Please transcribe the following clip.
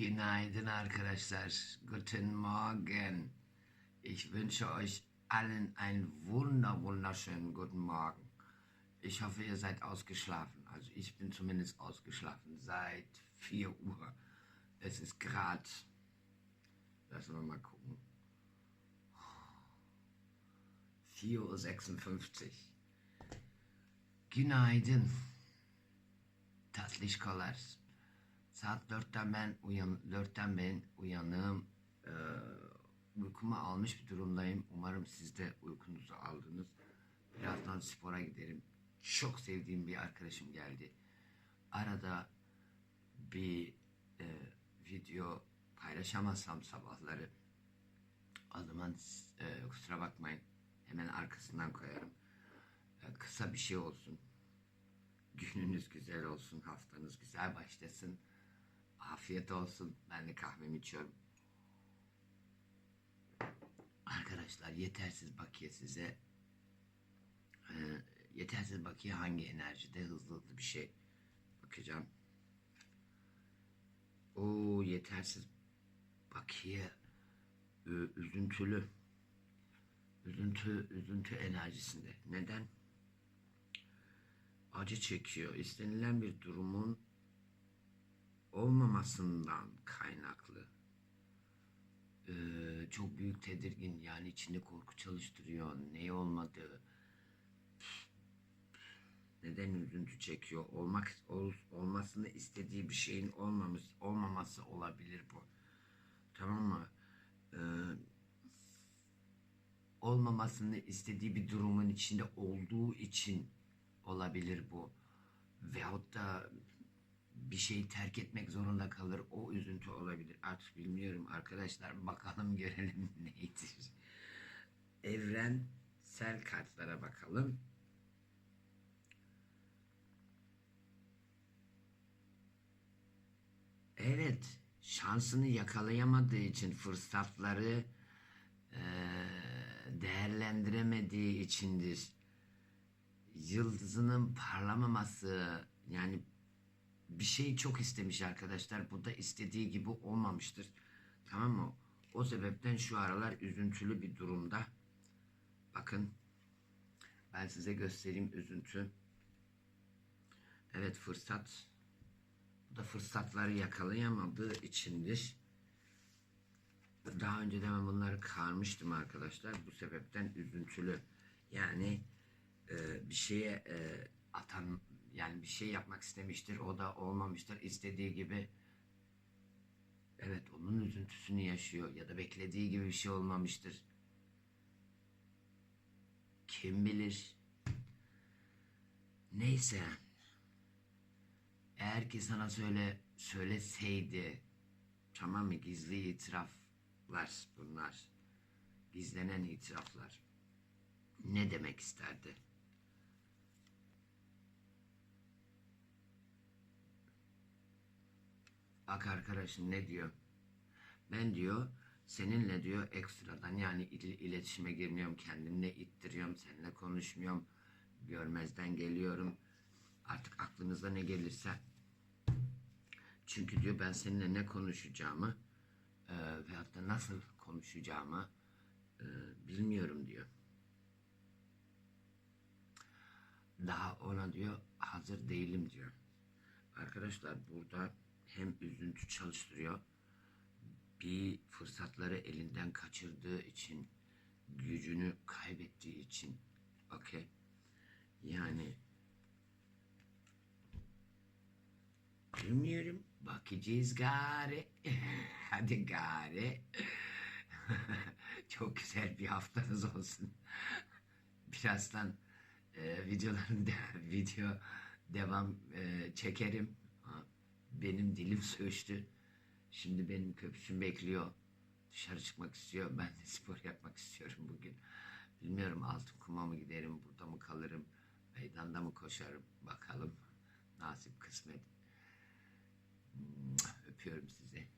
Günaydın arkadaşlar. Guten Morgen. Ich wünsche euch allen einen wunder wunderschönen guten Morgen. Ich hoffe, ihr seid ausgeschlafen. Also ich bin zumindest ausgeschlafen seit 4 Uhr. Es ist gerade, lassen wir mal gucken, 4.56 Uhr. Günaydın. Tatlışkolar. Saat dörtten ben uyan, dörtten ben uyanığım. Ee, uykumu almış bir durumdayım. Umarım siz de uykunuzu aldınız. Birazdan spora giderim. Çok sevdiğim bir arkadaşım geldi. Arada bir e, video paylaşamazsam sabahları o zaman e, kusura bakmayın. Hemen arkasından koyarım. E, kısa bir şey olsun. Gününüz güzel olsun, haftanız güzel başlasın. Afiyet olsun. Ben de kahvemi içiyorum. Arkadaşlar yetersiz bakiye size e, yetersiz bakiye hangi enerjide hızlı hızlı bir şey bakacağım. O yetersiz bakiye üzüntülü üzüntü üzüntü enerjisinde. Neden? Acı çekiyor. İstenilen bir durumun olmamasından kaynaklı. Ee, çok büyük tedirgin yani içinde korku çalıştırıyor. Ne olmadığı neden üzüntü çekiyor? Olmak ol, olmasını istediği bir şeyin olmamış olmaması olabilir bu. Tamam mı? Ee, olmamasını istediği bir durumun içinde olduğu için olabilir bu. Veyahut da bir şeyi terk etmek zorunda kalır. O üzüntü olabilir. Artık bilmiyorum arkadaşlar. Bakalım görelim neydir. Evrensel kartlara bakalım. Evet, şansını yakalayamadığı için fırsatları eee, değerlendiremediği içindir. Yıldızının parlamaması yani bir şeyi çok istemiş arkadaşlar. Bu da istediği gibi olmamıştır. Tamam mı? O sebepten şu aralar üzüntülü bir durumda. Bakın ben size göstereyim üzüntü. Evet fırsat. Bu da fırsatları yakalayamadığı içindir. Daha önce de ben bunları karmıştım arkadaşlar. Bu sebepten üzüntülü. Yani e, bir şeye e, atan yani bir şey yapmak istemiştir. O da olmamıştır. İstediği gibi evet onun üzüntüsünü yaşıyor ya da beklediği gibi bir şey olmamıştır. Kim bilir? Neyse. Eğer ki sana söyle söyleseydi tamam mı gizli itiraflar bunlar. Gizlenen itiraflar. Ne demek isterdi? Bak arkadaşım ne diyor? Ben diyor seninle diyor ekstradan yani il- iletişime girmiyorum kendimle ittiriyorum seninle konuşmuyorum görmezden geliyorum artık aklınıza ne gelirse çünkü diyor ben seninle ne konuşacağımı e, veyahut da nasıl konuşacağımı e, bilmiyorum diyor. Daha ona diyor hazır değilim diyor. Arkadaşlar burada hem üzüntü çalıştırıyor bir fırsatları elinden kaçırdığı için gücünü kaybettiği için. Okey. Yani bilmiyorum. Bakacağız gari. Hadi gari. Çok güzel bir haftanız olsun. Birazdan e, videoların de, video devam e, çekerim benim dilim sövüştü şimdi benim köpüşüm bekliyor. Dışarı çıkmak istiyor. Ben de spor yapmak istiyorum bugün. Bilmiyorum altın kuma mı giderim burada mı kalırım meydanda mı koşarım? Bakalım. Nasip kısmet. Öpüyorum sizi